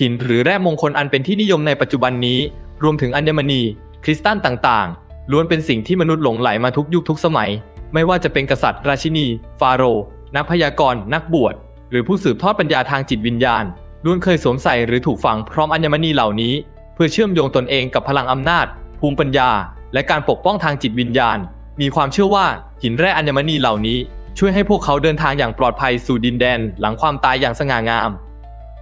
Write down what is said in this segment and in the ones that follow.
หินหรือแร่มงคลอันเป็นที่นิยมในปัจจุบันนี้ รวมถึงอัญมณี คริสตัลต่างๆ ล้วนเป็นสิ่งที่มนุษย์หลงไหลมาทุกยุคทุกสมัย ไม่ว่าจะเป็นกษัตริย์ ราชินี ฟาโรห์นักพยากรณ์นักบวช หรือผู้สืบทอดปัญญาทางจิตวิญญาณล้วนเคยสวมใส่หรือถูกฝังพร้อมอัญมณีเหล่านี้ เพื่อเชื่อมโยงตนเองกับพลังอำนาจ ภูมิปัญญา และการปกป้องทางจิตวิญญาณ มีความเชื่อว่าหินแร่อัญมณีเหล่านี้ ช่วยให้พวกเขาเดินทางอย่างปลอดภัยสู่ดินแดน หลังความตายอย่างสง่างาม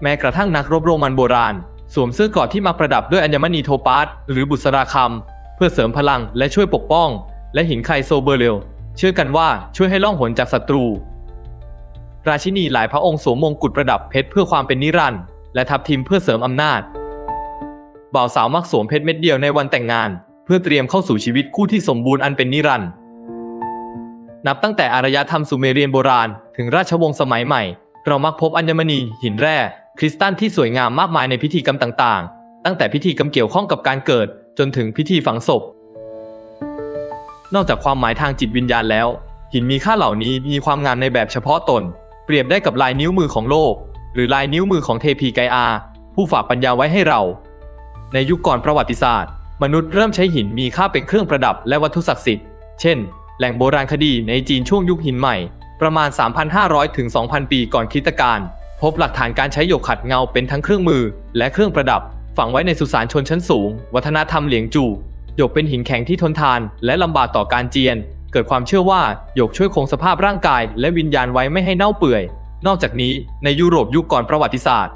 แม้กระทั่งนักรบโรมันโบราณ สวมเสื้อกราะที่มาประดับด้วยอัญมณีโทปาสหรือบุษราคำเพื่อเสริมพลังและช่วยปกป้อง และหินไคโซเบอร์เรลเชื่อกันว่าช่วยให้ล่องหนจากศัตรู ราชินีหลายพระองค์สวมมงกุฎประดับเพชรเพื่อความเป็นนิรันดร์และทับทิมเพื่อเสริมอำนาจบ่าวสาวมักสวมเพชรเม็ดเดียวในวันแต่งงาน เพื่อเตรียมเข้าสู่ชีวิตคู่ที่สมบูรณ์อันเป็นนิรันดร์นับตั้งแต่อารยธรรมสุเมเรียนโบราณ ถึงราชวงศ์สมัยใหม่ เรามักพบอัญมณีหินแร่ คริสตัลที่สวยงามมากมายในพิธีกรรมต่างๆ ตั้งแต่พิธีกรรมเกี่ยวข้องกับการเกิด จนถึงพิธีฝังศพ นอกจากความหมายทางจิตวิญญาณแล้ว หินมีค่าเหล่านี้มีความงามในแบบเฉพาะตน เปรียบได้กับลายนิ้วมือของโลก หรือลายนิ้วมือของเทพีไกอา ผู้ฝากปัญญาไว้ให้เรา ในยุคก่อนประวัติศาสตร์ มนุษย์เริ่มใช้หินมีค่าเป็นเครื่องประดับและวัตถุศักดิ์สิทธิ์ เช่น แหล่งโบราณคดีในจีนช่วงยุคหินใหม่ ประมาณ 3,500 ถึง 2,000 ปีก่อนคริสตกาล พบหลักฐานการใช้หยกขัดเงาเป็นทั้งเครื่องมือ และเครื่องประดับ ฝังไว้ในสุสานชนชั้นสูง วัฒนธรรมเหลียงจูหยกเป็นหินแข็งที่ทนทาน และลำบากต่อการเจียน เกิดความเชื่อว่าหยกช่วยคงสภาพร่างกาย และวิญญาณไว้ไม่ให้เน่าเปื่อย นอกจากนี้ในยุโรปยุคก่อนประวัติศาสตร์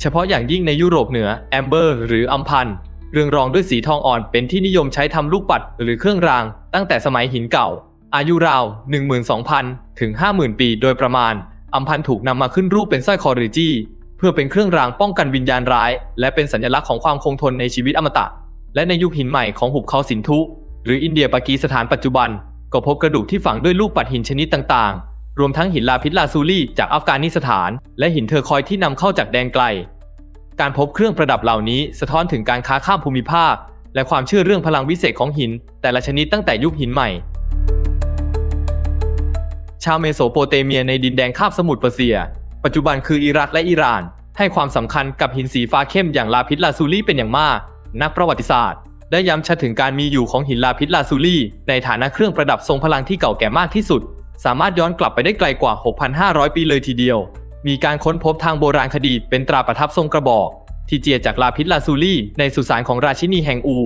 เฉพาะอย่างยิ่งในยุโรปเหนือแอมเบอร์ หรืออัมพันเรืองรองด้วยสีทองอ่อนเป็นที่นิยมใช้ทำลูกปัดหรือเครื่องราง ตั้งแต่สมัยหินเก่า อายุราว 12,000 ถึง 50,000 ปีโดยประมาณ อัมพันถูกนำมาขึ้นรูปเป็นสร้อยคอหรือจี้เพื่อเป็นเครื่องรางป้องกันวิญญาณร้าย และเป็นสัญลักษณ์ของความคงทนในชีวิตอมตะ และในยุคหินใหม่ของหุบเขาสินธุ หรืออินเดียปากีสถานปัจจุบัน ก็พบกระดูกที่ฝังด้วยลูกปัดหินชนิดต่างๆ รวมทั้งหินลาพิษลาซูลี่จากอัฟกานิสถาน และหินเทอร์คอยที่นำเข้าจากแดนไกล การพบเครื่องประดับเหล่านี้สะท้อนถึงการค้าข้ามภูมิภาค และความเชื่อเรื่องพลังวิเศษของหิน แต่ละชนิดตั้งแต่ยุคหินใหม่ ชาวเมโสโปเตเมียในดินแดนคาบสมุทรเปอร์เซีย ปัจจุบันคืออิรักและอิหร่าน ให้ความสำคัญกับหินสีฟ้าเข้มอย่างลาพิษลาซูลีเป็นอย่างมาก นักประวัติศาสตร์ ได้ย้ำชัดถึงการมีอยู่ของหินลาพิษลาซูลีในฐานะเครื่องประดับทรงพลังที่เก่าแก่มากที่สุด สามารถย้อนกลับไปได้ไกลกว่า 6,500 ปีเลยทีเดียว มีการค้นพบทางโบราณคดีเป็นตราประทับทรงกระบอก ที่เจียจากลาพิษลาซูลีในสุสานของราชินีแห่งอู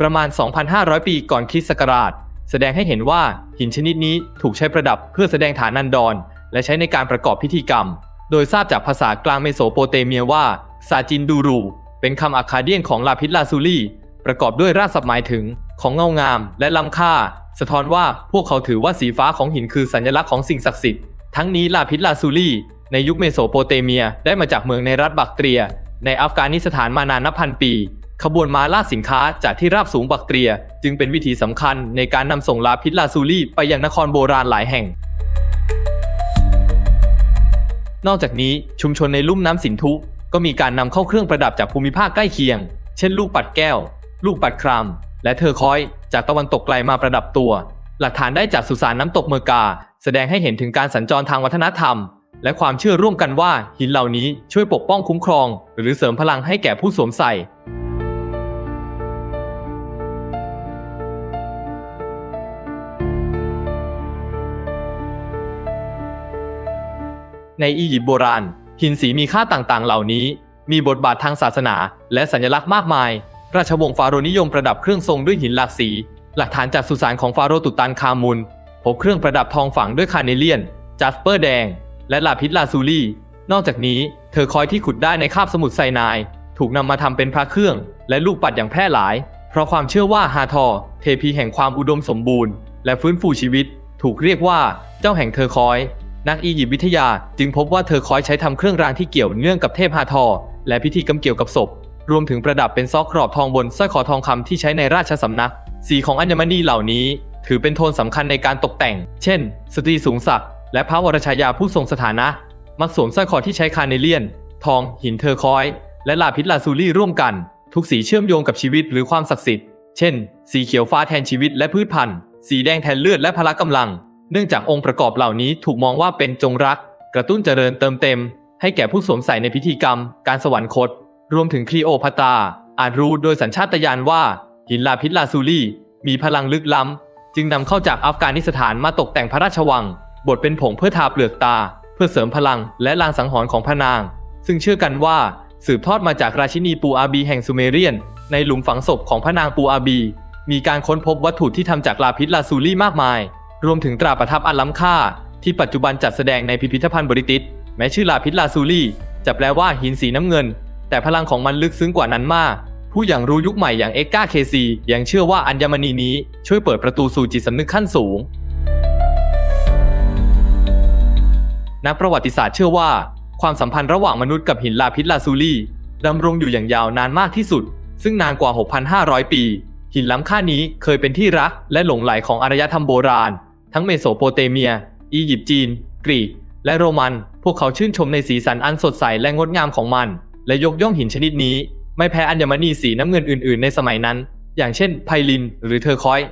ประมาณ 2,500 ปีก่อนคริสต์ศักราช แสดงให้เห็นว่าหินชนิดนี้ถูกใช้ประดับเพื่อแสดงฐานันดร และใช้ในการประกอบพิธีกรรม โดยทราบจากภาษากลางเมโสโปเตเมียว่าซาจินดูรู เป็นคำอาคาเดียนของลาพิษลาซูลีประกอบด้วยรากศัพท์หมายถึง ของเงางาม และล้ำค่า สะท้อนว่าพวกเขาถือว่าสีฟ้าของหินคือสัญลักษณ์ของสิ่งศักดิ์สิทธิ์ทั้งนี้ลาพิษลาซูลีในยุคเมโสโปเตเมียได้มาจากเมืองในรัฐบักเตรีย ในอัฟกานิสถานมานานนับพันปี ขบวนม้าล่าสินค้าจากที่ราบสูงบักเตรีย จึงเป็นวิธีสำคัญในการนำส่งลาพิษลาซูลี่ไปยังนครโบราณหลายแห่ง นอกจากนี้ชุมชนในลุ่มน้ำสินธุ ก็มีการนำเข้าเครื่องประดับจากภูมิภาคใกล้เคียง เช่น ลูกปัดแก้ว ลูกปัดคราม และเทอร์คอย จากตะวันตกไกลมาประดับตัว หลักฐานได้จากสุสานน้ำตกเมอร์กา แสดงให้เห็นถึงการสัญจรทางวัฒนธรรม และความเชื่อร่วมกันว่าหินเหล่านี้ช่วยปกป้องคุ้มครอง หรือเสริมพลังให้แก่ผู้สวมใส่ ในอียิปต์โบราณ หินสีมีค่าต่างๆ เหล่านี้ มีบทบาททางศาสนา และสัญลักษณ์มากมาย ราชวงศ์ฟาโรห์นิยมประดับเครื่องทรงด้วยหินหลากสี หลักฐานจากสุสานของฟาโรห์ตุตันคามุน พบเครื่องประดับทองฝังด้วยคาร์เนเลียน จัสเปอร์แดง และลาพิษลาซูลี นอกจากนี้ เธอคอยที่ขุดได้ในคาบสมุทรไซนาย ถูกนำมาทำเป็นพระเครื่อง และลูกปัดอย่างแพร่หลาย เพราะความเชื่อว่าฮาทอร์เทพีแห่งความอุดมสมบูรณ์ และฟื้นฟูชีวิต ถูกเรียกว่า เจ้าแห่งเธอคอย นักอียิปต์วิทยาจึงพบว่าเธอคอยใช้ทำเครื่องรางที่เกี่ยวเนื่องกับเทพฮาทอร์และพิธีกรรมเกี่ยวกับศพ รวมถึงประดับเป็นซอกกรอบทองบนสร้อยคอทองคำที่ใช้ในราชสำนัก สีของอัญมณีเหล่านี้ ถือเป็นโทนสำคัญในการตกแต่ง เช่น สตรีสูงศักดิ์และพระวรชายาผู้ทรงสถานะ มักสวมสร้อยคอที่ใช้คาร์เนเลียน ทอง หินเทอร์คอย และลาพิษลาซูลี่ร่วมกัน ทุกสีเชื่อมโยงกับชีวิตหรือความศักดิ์สิทธิ์ เช่น สีเขียวฟ้าแทนชีวิตและพืชพันธุ์ สีแดงแทนเลือดและพละกำลัง เนื่องจากองค์ประกอบเหล่านี้ถูกมองว่าเป็นจงรัก กระตุ้นเจริญเติมเต็ม ให้แก่ผู้สวมใส่ในพิธีกรรม การสวรรคต รวมถึงคลีโอพัตาอาจรู้โดยสัญชาตญาณว่า หินลาพิษลาซูลีมีพลังลึกล้ำ จึงนำเข้าจากอัฟกานิสถานมาตกแต่งพระราชวัง บทเป็นผงเพื่อทาเปลือกตา เพื่อเสริมพลังและลางสังหรณ์ของพระนาง ซึ่งเชื่อกันว่าสืบทอดมาจากราชินีปูอาบีแห่งซูเมเรียน ในหลุมฝังศพของพระนางปูอาบี มีการค้นพบวัตถุที่ทำจากลาพิษลาซูลี่มากมาย รวมถึงตราประทับอันล้ำค่า ที่ปัจจุบันจัดแสดงในพิพิธภัณฑ์บริติสแม้ชื่อลาพิษลาซูลี่จะแปลว่าหินสีน้ำเงิน แต่พลังของมันลึกซึ้งกว่านั้นมาก ผู้อย่างรู้ยุคใหม่อย่างเอ็กกาเคซียังเชื่อว่าอัญมณีนี้ช่วยเปิดประตูสู่จิตสำนึกขั้นสูง นักประวัติศาสตร์เชื่อว่า ความสัมพันธ์ระหว่างมนุษย์กับหินลาพิษลาซูลีดำรงอยู่อย่างยาวนานมากที่สุด ซึ่งนานกว่า 6,500 ปี หินล้ำค่านี้เคยเป็นที่รักและหลงไหลของอารยธรรมโบราณ ทั้งเมโสโปเตเมีย อียิปต์จีน กรีก และโรมัน พวกเขาชื่นชมในสีสันอันสดใสและงดงามของมัน และยกย่องหินชนิดนี้ ไม่แพ้อัญมณีสีน้ำเงินอื่น ๆ ในสมัยนั้น อย่างเช่นไพลิน หรือเทอร์คอยส์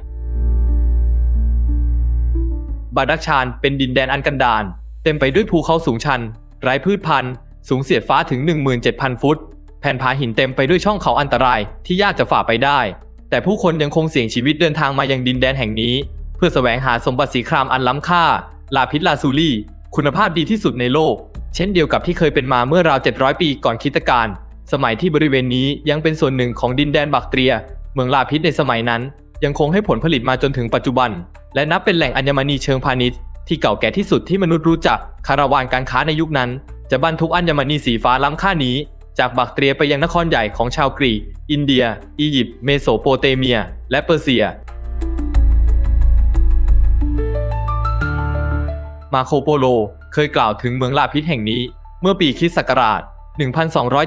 บาดักชานเป็นดินแดนอันกันดารเต็มไปด้วยภูเขาสูงชัน ไร้พืชพันธุ์ สูงเสียดฟ้าถึง 17,000 ฟุต แผ่นผาหินเต็มไปด้วยช่องเขาอันตรายที่ยากจะฝ่าไปได้ แต่ผู้คนยังคงเสี่ยงชีวิตเดินทางมายังดินแดนแห่งนี้ เพื่อแสวงหาสมบัติสีครามอันล้ำค่า ลาพิษลาซูลีคุณภาพดีที่สุดในโลก เช่นเดียวกับที่เคยเป็นมาเมื่อราว 700 ปีก่อนคริสตกาลสมัยที่บริเวณนี้ยังเป็นส่วนหนึ่งของดินแดนบักเตรีย เมืองลาพิษในสมัยนั้น ยังคงให้ผลผลิตมาจนถึงปัจจุบัน และนับเป็นแหล่งอัญมณีเชิงพาณิชย์ที่เก่าแก่ที่สุดที่มนุษย์รู้จักคาราวานการค้าในยุคนั้น จะบรรทุกอัญมณีสีฟ้าล้ำค่านี้ จากบักเตรียไปยังนครใหญ่ของชาวกรีก อินเดีย อียิปต์ เมโสโปเตเมีย และเปอร์เซีย มาโคโปโลเคยกล่าวถึงเมืองลาพิษแห่งนี้ เมื่อปีคริสต์ศักราช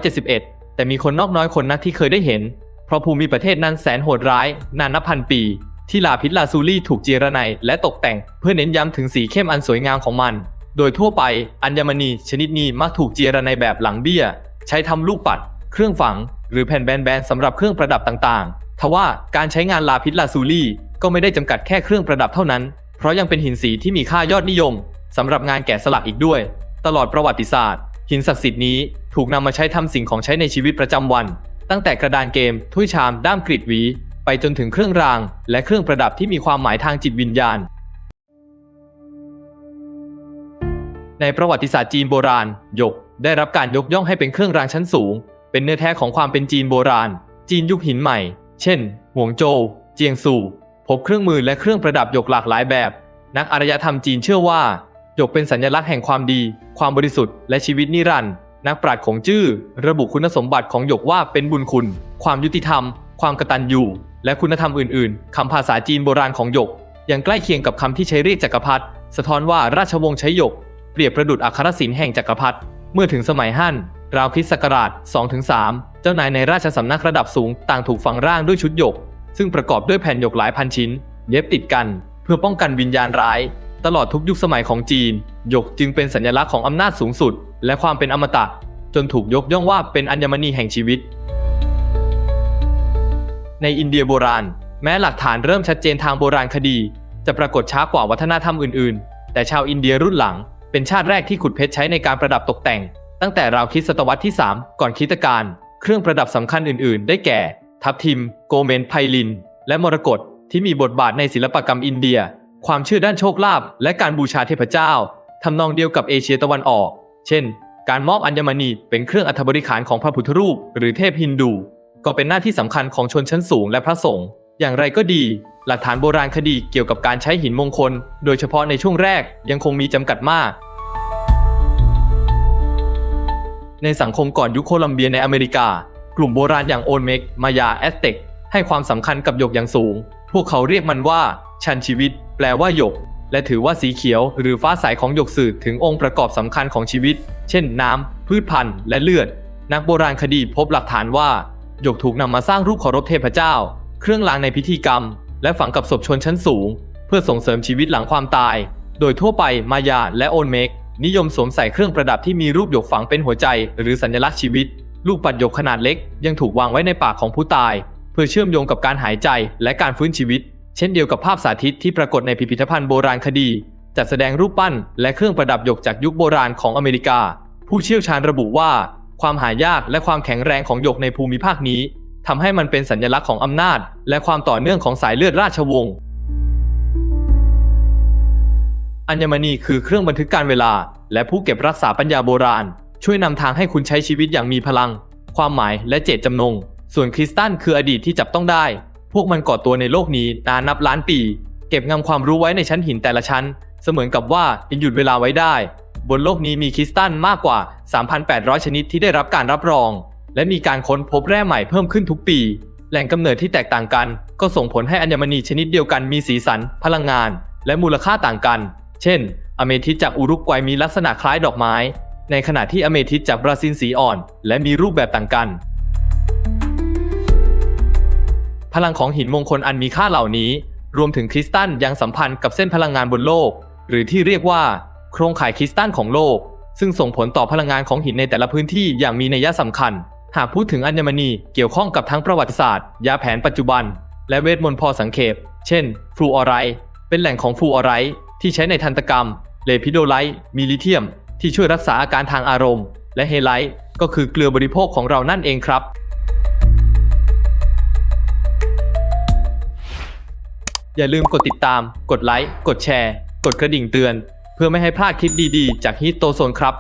1271 แต่มีคนนอกน้อยคนนักที่เคยได้เห็น เพราะภูมิประเทศนั้นแสนโหดร้าย นานนับพันปี ที่ลาพิษลาซูลี่ถูกเจรไนและตกแต่ง เพื่อเน้นย้ำถึงสีเข้มอันสวยงามของมัน โดยทั่วไปอัญมณีชนิดนี้มักถูกเจรไนแบบหลังเบี้ย ใช้ทำลูกปัด เครื่องฝัง หรือแผ่นแบนๆสำหรับเครื่องประดับต่างๆ ทว่าการใช้งานลาพิษลาซูลี่ก็ไม่ได้จำกัดแค่เครื่องประดับเท่านั้น เพราะยังเป็นหินสีที่มีค่ายอดนิยมสำหรับงานแกะสลักอีกด้วย ตลอดประวัติศาสตร์ หินศักดิ์สิทธิ์นี้ถูกนำมาใช้ทำสิ่งของใช้ในชีวิตประจำวัน ตั้งแต่กระดานเกม ถ้วยชาม ด้ามกรีดหวี ไปจนถึงเครื่องราง และเครื่องประดับที่มีความหมายทางจิตวิญญาณ ในประวัติศาสตร์จีนโบราณหยก ได้รับการยกย่องให้เป็นเครื่องรางชั้นสูง เป็นเนื้อแท้ของความเป็นจีนโบราณ จีนยุคหินใหม่ เช่นหวงโจว เจียงซูพบเครื่องมือและเครื่องประดับหยกหลากหลายแบบ นักอารยธรรมจีนเชื่อว่าหยกเป็นสัญลักษณ์แห่งความดี ความบริสุทธิ์ และชีวิตนิรันดร์ นักปราชญ์ของจื้อ ระบุคุณสมบัติของหยกว่าเป็นบุญคุณ ความยุติธรรม ความกตัญญู และคุณธรรมอื่น ๆ คำภาษาจีนโบราณของหยก ยังใกล้เคียงกับคำที่ใช้เรียกจักรพรรดิ สะท้อนว่าราชวงศ์ใช้หยก เปรียบประดุจอัครศิลป์แห่งจักรพรรดิ เมื่อถึงสมัยฮั่นราวคริสต์ศักราช 2-3 เจ้านายในราชสำนักระดับสูงต่างถูกฝังร่างด้วยชุดหยก ซึ่งประกอบด้วยแผ่นหยกหลายพันชิ้น เย็บติดกัน เพื่อป้องกันวิญญาณร้าย ตลอดทุกยุคสมัยของจีน หยกจึงเป็นสัญลักษณ์ของอำนาจสูงสุด และความเป็นอมตะ จนถูกยกย่องว่าเป็นอัญมณีแห่งชีวิต ในอินเดียโบราณ แม้หลักฐานเริ่มชัดเจนทางโบราณคดี จะปรากฏช้ากว่าวัฒนธรรมอื่น ๆ แต่ชาวอินเดียรุ่นหลัง เป็นชาติแรกที่ขุดเพชรใช้ในการประดับตกแต่ง ตั้งแต่ราวคริสตศตวรรษที่ 3 ก่อนคริสตกาลเครื่องประดับสำคัญอื่น ๆ ได้แก่ ทับทิม โกเมนไพลิน และมรกตที่มีบทบาทในศิลปกรรมอินเดีย ความเชื่อด้านโชคลาภและการบูชาเทพเจ้าทำนองเดียวกับเอเชียตะวันออก เช่น การมอบอัญมณีเป็นเครื่องอัฐบริขารของพระพุทธรูป หรือเทพฮินดู ก็เป็นหน้าที่สำคัญของชนชั้นสูงและพระสงฆ์ อย่างไรก็ดี หลักฐานโบราณคดีเกี่ยวกับการใช้หินมงคล โดยเฉพาะในช่วงแรกยังคงมีจำกัดมาก ในสังคมก่อนยุคโคลัมเบียในอเมริกา กลุ่มโบราณอย่างโอนเมก มายาแอสเต็ก ให้ความสำคัญกับหยกอย่างสูง พวกเขาเรียกมันว่า ชันชีวิต แปลว่าหยก และถือว่าสีเขียว หรือฟ้าใสของหยกสื่อถึงองค์ประกอบสำคัญของชีวิต เช่น น้ำพืชพันธุ์และเลือด นักโบราณคดีพบหลักฐานว่าหยกถูกนำมาสร้างรูปเคารพเทพเจ้า เครื่องรางในพิธีกรรม และฝังกับศพชนชั้นสูง เพื่อส่งเสริมชีวิตหลังความตาย โดยทั่วไปมายาและโอนเมกนิยมสวมใส่เครื่องประดับที่มีรูปหยกฝังเป็นหัวใจ หรือสัญลักษณ์ชีวิต ลูกปัดหยกขนาดเล็ก ยังถูกวางไว้ในปากของผู้ตาย เพื่อเชื่อมโยงกับการหายใจและการฟื้นชีวิต เช่นเดียวกับภาพสาธิตที่ปรากฏในพิพิธภัณฑ์โบราณคดี จัดแสดงรูปปั้น และเครื่องประดับหยกจากยุคโบราณของอเมริกา ผู้เชี่ยวชาญระบุว่า ความหายากและความแข็งแรงของหยกในภูมิภาคนี้ ทำให้มันเป็นสัญลักษณ์ของอำนาจ และความต่อเนื่องของสายเลือดราชวงศ์ อัญมณีคือเครื่องบันทึกการเวลา และผู้เก็บรักษาปัญญาโบราณ ช่วยนำทางให้คุณใช้ชีวิตอย่างมีพลัง ความหมายและเจตจำนง ส่วนคริสตัลคืออดีตที่จับต้องได้ พวกมันก่อตัวในโลกนี้นานนับล้านปี เก็บงำความรู้ไว้ในชั้นหินแต่ละชั้น เสมือนกับว่ายังหยุดเวลาไว้ได้ บนโลกนี้มีคริสตัลมากกว่า 3,800 ชนิดที่ได้รับการรับรอง และมีการค้นพบแร่ใหม่เพิ่มขึ้นทุกปี แหล่งกำเนิดที่แตกต่างกัน ก็ส่งผลให้อัญมณีชนิดเดียวกันมีสีสัน พลังงาน และมูลค่าต่างกัน เช่น อเมทิสจากอุรุกวัยมีลักษณะคล้ายดอกไม้ ในขณะที่อเมทิสจากบราซิลสีอ่อน และมีรูปแบบต่างกัน พลังของหินมงคลอันมีค่าเหล่านี้ รวมถึงคริสตัลยังสัมพันธ์กับเส้นพลังงานบนโลก หรือที่เรียกว่า โครงข่ายคริสตัลของโลก ซึ่งส่งผลต่อพลังงานของหินในแต่ละพื้นที่อย่างมีนัยสำคัญ หากพูดถึงอัญมณีเกี่ยวข้องกับทั้งประวัติศาสตร์ ยาแผนปัจจุบัน และเวทมนต์พอสังเขป เช่น ฟลูออไรด์เป็นแหล่งของฟลูออไรด์ที่ใช้ในทันตกรรม เลพิโดไลท์มีลิเทียม ที่ช่วยรักษาอาการทางอารมณ์ และเฮไลท์ก็คือเกลือบริโภคของเรานั่นเองครับ อย่าลืมกดติดตาม กดไลค์ กดแชร์ กดกระดิ่งเตือน เพื่อไม่ให้พลาดคลิปดีๆ จากฮิตโตโซนครับ